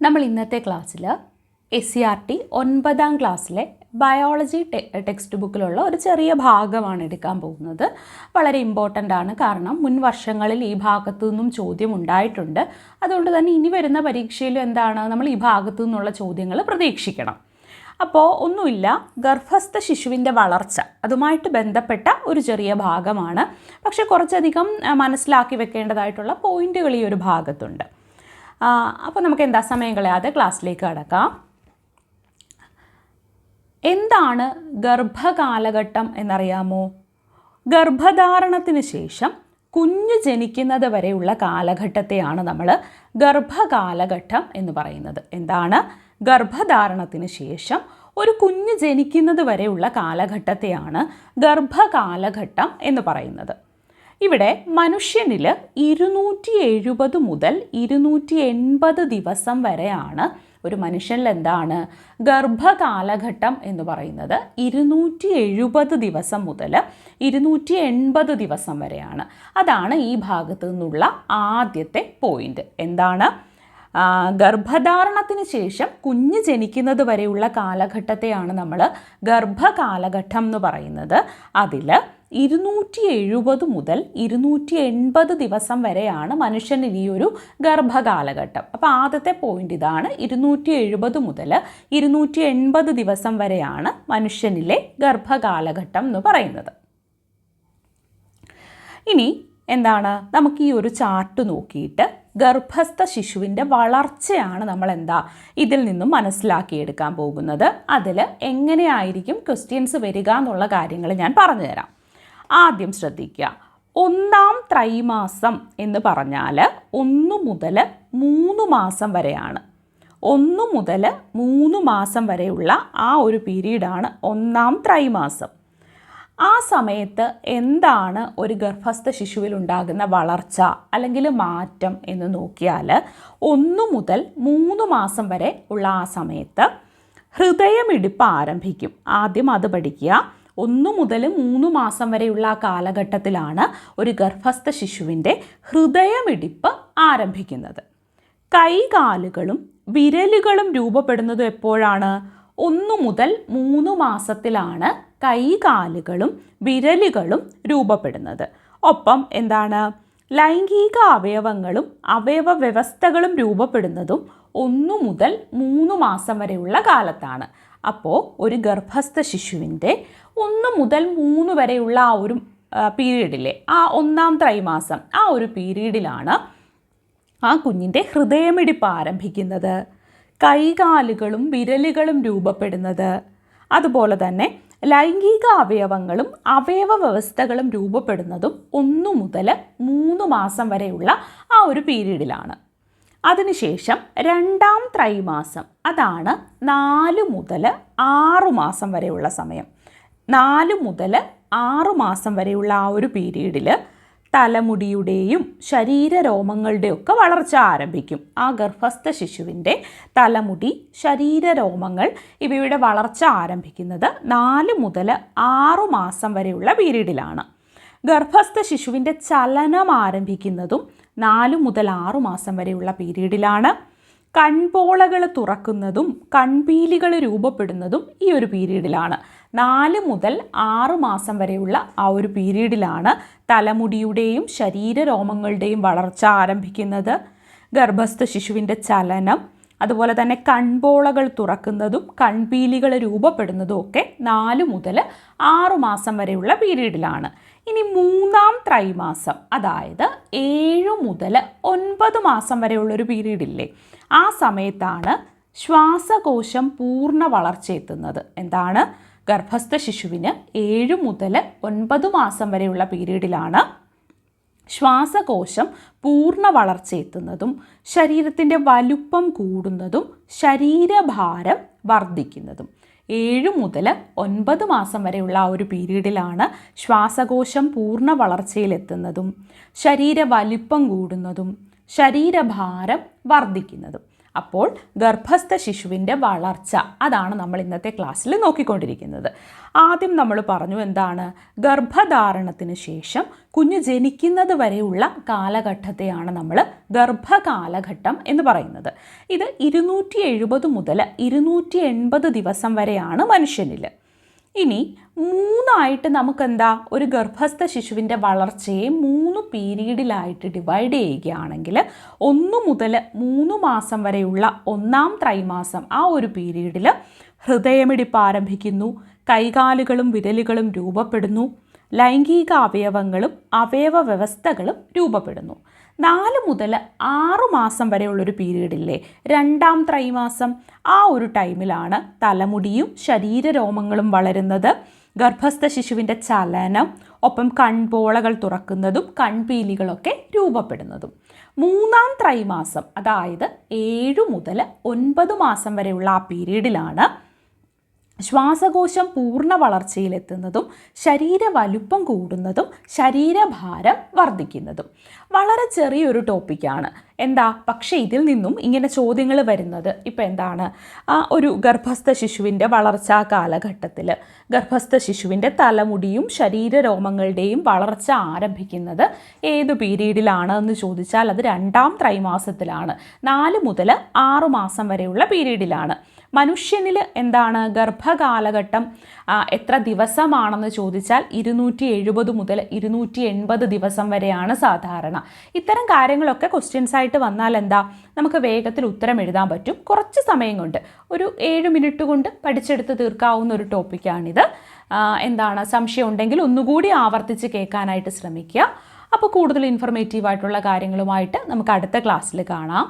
നമ്മൾ ഇന്നത്തെ ക്ലാസ്സിൽ എസ് സി ആർ ടി ഒൻപതാം ക്ലാസ്സിലെ ബയോളജി ടെക്സ്റ്റ് ബുക്കിലുള്ള ഒരു ചെറിയ ഭാഗമാണ് എടുക്കാൻ പോകുന്നത്. വളരെ ഇമ്പോർട്ടന്റ് ആണ്. കാരണം മുൻ വർഷങ്ങളിൽ ഈ ഭാഗത്തു നിന്നും ചോദ്യം ഉണ്ടായിട്ടുണ്ട്. അതുകൊണ്ട് തന്നെ ഇനി വരുന്ന പരീക്ഷയിൽ എന്താണ് നമ്മൾ ഈ ഭാഗത്തു നിന്നുള്ള ചോദ്യങ്ങൾ പ്രതീക്ഷിക്കണം. അപ്പോൾ ഒന്നുമില്ല. ഗർഭസ്ഥ ശിശുവിന്റെ വളർച്ച അതുമായിട്ട് ബന്ധപ്പെട്ട ഒരു ചെറിയ ഭാഗമാണ്. പക്ഷേ കുറച്ചധികം മനസ്സിലാക്കി വെക്കേണ്ടതായിട്ടുള്ള പോയിന്റുകൾ ഈ ഒരു ഭാഗത്തുണ്ട്. അപ്പോൾ നമുക്ക് എന്താ സമയം കളയാതെ ക്ലാസ്സിലേക്ക് കടക്കാം. എന്താണ് ഗർഭകാലഘട്ടം എന്നറിയാമോ? ഗർഭധാരണത്തിന് ശേഷം കുഞ്ഞ് ജനിക്കുന്നത് വരെയുള്ള കാലഘട്ടത്തെയാണ് നമ്മൾ ഗർഭകാലഘട്ടം എന്ന് പറയുന്നത്. എന്താണ്? ഗർഭധാരണത്തിന് ശേഷം ഒരു കുഞ്ഞ് ജനിക്കുന്നത് വരെയുള്ള കാലഘട്ടത്തെയാണ് ഗർഭകാലഘട്ടം എന്ന് പറയുന്നത്. ഇവിടെ മനുഷ്യനിൽ ഇരുന്നൂറ്റി എഴുപത് മുതൽ ഇരുന്നൂറ്റി എൺപത് ദിവസം വരെയാണ് ഒരു മനുഷ്യനിൽ എന്താണ് ഗർഭകാലഘട്ടം എന്ന് പറയുന്നത്. ഇരുന്നൂറ്റി എഴുപത് ദിവസം മുതൽ ഇരുന്നൂറ്റി എൺപത് ദിവസം വരെയാണ്. അതാണ് ഈ ഭാഗത്ത് നിന്നുള്ള ആദ്യത്തെ പോയിന്റ് എന്താണ്? ഗർഭധാരണത്തിന് ശേഷം കുഞ്ഞ് ജനിക്കുന്നത് വരെയുള്ള കാലഘട്ടത്തെയാണ് നമ്മൾ ഗർഭകാലഘട്ടം എന്ന് പറയുന്നത്. അതിൽ ഇരുന്നൂറ്റി എഴുപത് മുതൽ ഇരുന്നൂറ്റി എൺപത് ദിവസം വരെയാണ് മനുഷ്യന് ഈ ഒരു ഗർഭകാലഘട്ടം. അപ്പോൾ ആദ്യത്തെ പോയിന്റ് ഇതാണ്. ഇരുന്നൂറ്റി എഴുപത് മുതൽ ഇരുന്നൂറ്റി എൺപത് ദിവസം വരെയാണ് മനുഷ്യനിലെ ഗർഭകാലഘട്ടം എന്ന് പറയുന്നത്. ഇനി എന്താണ്? നമുക്ക് ഈ ഒരു ചാർട്ട് നോക്കിയിട്ട് ഗർഭസ്ഥ ശിശുവിന്റെ വളർച്ചയാണ് നമ്മൾ എന്താ ഇതിൽ നിന്നും മനസ്സിലാക്കിയെടുക്കാൻ പോകുന്നത്. അതിൽ എങ്ങനെയായിരിക്കും ക്വസ്റ്റ്യൻസ് വരിക എന്നുള്ള കാര്യങ്ങൾ ഞാൻ പറഞ്ഞുതരാം. ആദ്യം ശ്രദ്ധിക്കുക. ഒന്നാം ത്രൈമാസം എന്ന് പറഞ്ഞാൽ ഒന്ന് മുതൽ മൂന്ന് മാസം വരെയാണ്. ഒന്ന് മുതൽ മൂന്ന് മാസം വരെയുള്ള ആ ഒരു പീരീഡാണ് ഒന്നാം ത്രൈമാസം. ആ സമയത്ത് എന്താണ് ഒരു ഗർഭസ്ഥ ശിശുവിൽ ഉണ്ടാകുന്ന വളർച്ച അല്ലെങ്കിൽ മാറ്റം എന്ന് നോക്കിയാൽ ഒന്ന് മുതൽ മൂന്ന് മാസം വരെ ഉള്ള ആ സമയത്ത് ഹൃദയമിടിപ്പ് ആരംഭിക്കും. ആദ്യം അത് പഠിക്കുക. ഒന്ന് മുതൽ മൂന്ന് മാസം വരെയുള്ള ആ കാലഘട്ടത്തിലാണ് ഒരു ഗർഭസ്ഥ ശിശുവിന്റെ ഹൃദയമിടിപ്പ് ആരംഭിക്കുന്നത്. കൈകാലുകളും വിരലുകളും രൂപപ്പെടുന്നത് എപ്പോഴാണ്? ഒന്നു മുതൽ മൂന്ന് മാസത്തിലാണ് കൈകാലുകളും വിരലുകളും രൂപപ്പെടുന്നത്. ഒപ്പം എന്താണ്? ലൈംഗിക അവയവങ്ങളും അവയവ വ്യവസ്ഥകളും രൂപപ്പെടുന്നതും ഒന്നു മുതൽ മൂന്ന് മാസം വരെയുള്ള കാലത്താണ്. അപ്പോൾ ഒരു ഗർഭസ്ഥ ശിശുവിന്റെ ഒന്ന് മുതൽ മൂന്ന് വരെയുള്ള ആ ഒരു പീരീഡിലെ ആ ഒന്നാം ത്രൈമാസം ആ ഒരു പീരീഡിലാണ് ആ കുഞ്ഞിന്റെ ഹൃദയമിടിപ്പ് ആരംഭിക്കുന്നത്. കൈകാലുകളും വിരലുകളും രൂപപ്പെടുന്നത്. അതുപോലെ തന്നെ ലൈംഗിക അവയവങ്ങളും അവയവ വ്യവസ്ഥകളും രൂപപ്പെടുന്നതും ഒന്നു മുതൽ മൂന്ന് മാസം വരെയുള്ള ആ ഒരു പീരീഡിലാണ്. അതിനുശേഷം രണ്ടാം ത്രൈമാസം അതാണ് നാല് മുതൽ ആറു മാസം വരെയുള്ള സമയം. നാല് മുതൽ ആറു മാസം വരെയുള്ള ആ ഒരു പീരീഡിൽ തലമുടിയുടെയും ശരീരരോമങ്ങളുടെയൊക്കെ വളർച്ച ആരംഭിക്കും. ആ ഗർഭസ്ഥ ശിശുവിന്റെ തലമുടി ശരീരരോമങ്ങൾ ഇവയുടെ വളർച്ച ആരംഭിക്കുന്നത് നാല് മുതൽ ആറു മാസം വരെയുള്ള പീരീഡിലാണ്. ഗർഭസ്ഥ ശിശുവിന്റെ ചലനം ആരംഭിക്കുന്നതും നാല് മുതൽ ആറു മാസം വരെയുള്ള പീരീഡിലാണ്. കൺപോളകൾ തുറക്കുന്നതും കൺപീലികൾ രൂപപ്പെടുന്നതും ഈ ഒരു പീരീഡിലാണ്. നാല് മുതൽ ആറ് മാസം വരെയുള്ള ആ ഒരു പീരീഡിലാണ് തലമുടിയുടെയും ശരീരരോമങ്ങളുടെയും വളർച്ച ആരംഭിക്കുന്നത്. ഗർഭസ്ഥ ശിശുവിന്റെ ചലനം അതുപോലെ തന്നെ കൺപോളകൾ തുറക്കുന്നതും കൺപീലികൾ രൂപപ്പെടുന്നതും ഒക്കെ നാല് മുതൽ ആറു മാസം വരെയുള്ള പീരീഡിലാണ്. ഇനി മൂന്നാം ത്രൈമാസം അതായത് ഏഴ് മുതൽ ഒൻപത് മാസം വരെയുള്ളൊരു പീരീഡില്ലേ ആ സമയത്താണ് ശ്വാസകോശം പൂർണ വളർച്ചയെത്തുന്നത് എന്താണ്? ഗർഭസ്ഥ ശിശുവിന് ഏഴ് മുതൽ ഒൻപത് മാസം വരെയുള്ള പീരീഡിലാണ് ശ്വാസകോശം പൂർണ വളർച്ചയെത്തുന്നതും ശരീരത്തിന്റെ വലുപ്പം കൂടുന്നതും ശരീരഭാരം വർദ്ധിക്കുന്നതും. ഏഴ് മുതൽ ഒൻപത് മാസം വരെയുള്ള ആ ഒരു പീരീഡിലാണ് ശ്വാസകോശം പൂർണ വളർച്ചയിലെത്തുന്നതും ശരീര വലിപ്പം കൂടുന്നതും ശരീരഭാരം വർദ്ധിക്കുന്നതും. അപ്പോൾ ഗർഭസ്ഥ ശിശുവിന്റെ വളർച്ച. അതാണ് നമ്മൾ ഇന്നത്തെ ക്ലാസ്സിൽ നോക്കിക്കൊണ്ടിരിക്കുന്നത്. ആദ്യം നമ്മൾ പറഞ്ഞു എന്താണ്? ഗർഭധാരണത്തിന് ശേഷം കുഞ്ഞ് ജനിക്കുന്നത് വരെയുള്ള കാലഘട്ടത്തെയാണ് നമ്മൾ ഗർഭകാലഘട്ടം എന്ന് പറയുന്നത്. ഇത് ഇരുന്നൂറ്റി എഴുപത് മുതൽ ഇരുന്നൂറ്റി എൺപത് ദിവസം വരെയാണ് മനുഷ്യനിൽ. ഇനി മൂന്നായിട്ട് നമുക്കെന്താ? ഒരു ഗർഭസ്ഥ ശിശുവിന്റെ വളർച്ചയെ മൂന്ന് പീരീഡിലായിട്ട് ഡിവൈഡ് ചെയ്യുകയാണെങ്കിൽ ഒന്ന് മുതൽ മൂന്ന് മാസം വരെയുള്ള ഒന്നാം ത്രൈമാസം ആ ഒരു പീരീഡിൽ ഹൃദയമിടിപ്പ് ആരംഭിക്കുന്നു കൈകാലുകളും വിരലുകളും രൂപപ്പെടുന്നു ലൈംഗിക അവയവങ്ങളും അവയവ വ്യവസ്ഥകളും രൂപപ്പെടുന്നു. നാല് മുതൽ ആറ് മാസം വരെയുള്ളൊരു പീരീഡില്ലേ? രണ്ടാം ത്രൈമാസം. ആ ഒരു ടൈമിലാണ് തലമുടിയും ശരീരരോമങ്ങളും വളരുന്നത്. ഗർഭസ്ഥ ശിശുവിന്റെ ചലനം ഒപ്പം കൺപോളകൾ തുറക്കുന്നതും കൺപീലികളൊക്കെ രൂപപ്പെടുന്നതും. മൂന്നാം ത്രൈമാസം അതായത് ഏഴു മുതൽ ഒൻപത് മാസം വരെയുള്ള ആ പീരീഡിലാണ് ശ്വാസകോശം പൂർണ വളർച്ചയിലെത്തുന്നതും ശരീര വലുപ്പം കൂടുന്നതും ശരീരഭാരം വർദ്ധിക്കുന്നതും. വളരെ ചെറിയൊരു ടോപ്പിക്കാണ്. എന്താ? പക്ഷേ ഇതിൽ നിന്നും ഇങ്ങനെ ചോദ്യങ്ങൾ വരുന്നത് ഇപ്പം എന്താണ്? ആ ഒരു ഗർഭസ്ഥ ശിശുവിന്റെ വളർച്ചാ കാലഘട്ടത്തിൽ ഗർഭസ്ഥ ശിശുവിന്റെ തലമുടിയും ശരീരരോമങ്ങളുടെയും വളർച്ച ആരംഭിക്കുന്നത് ഏത് പീരീഡിലാണ് എന്ന് ചോദിച്ചാൽ അത് രണ്ടാം ത്രൈമാസത്തിലാണ്. നാല് മുതൽ ആറ് മാസം വരെയുള്ള പീരീഡിലാണ്. മനുഷ്യനിൽ എന്താണ് ഗർഭകാലഘട്ടം എത്ര ദിവസമാണെന്ന് ചോദിച്ചാൽ ഇരുന്നൂറ്റി എഴുപത് മുതൽ ഇരുന്നൂറ്റി എൺപത് ദിവസം വരെയാണ് സാധാരണ. ഇത്തരം കാര്യങ്ങളൊക്കെ ക്വസ്റ്റ്യൻസ് ആയിട്ട് വന്നാൽ എന്താ? നമുക്ക് വേഗത്തിൽ ഉത്തരം എഴുതാൻ പറ്റും. കുറച്ച് സമയം കൊണ്ട് ഒരു ഏഴ് മിനിറ്റ് കൊണ്ട് പഠിച്ചെടുത്ത് തീർക്കാവുന്ന ഒരു ടോപ്പിക്കാണിത് എന്താണ്? സംശയം ഉണ്ടെങ്കിൽ ഒന്നുകൂടി ആവർത്തിച്ച് കേൾക്കാനായിട്ട് ശ്രമിക്കുക. അപ്പോൾ കൂടുതൽ ഇൻഫർമേറ്റീവ് ആയിട്ടുള്ള കാര്യങ്ങളുമായിട്ട് നമുക്ക് അടുത്ത ക്ലാസ്സിൽ കാണാം.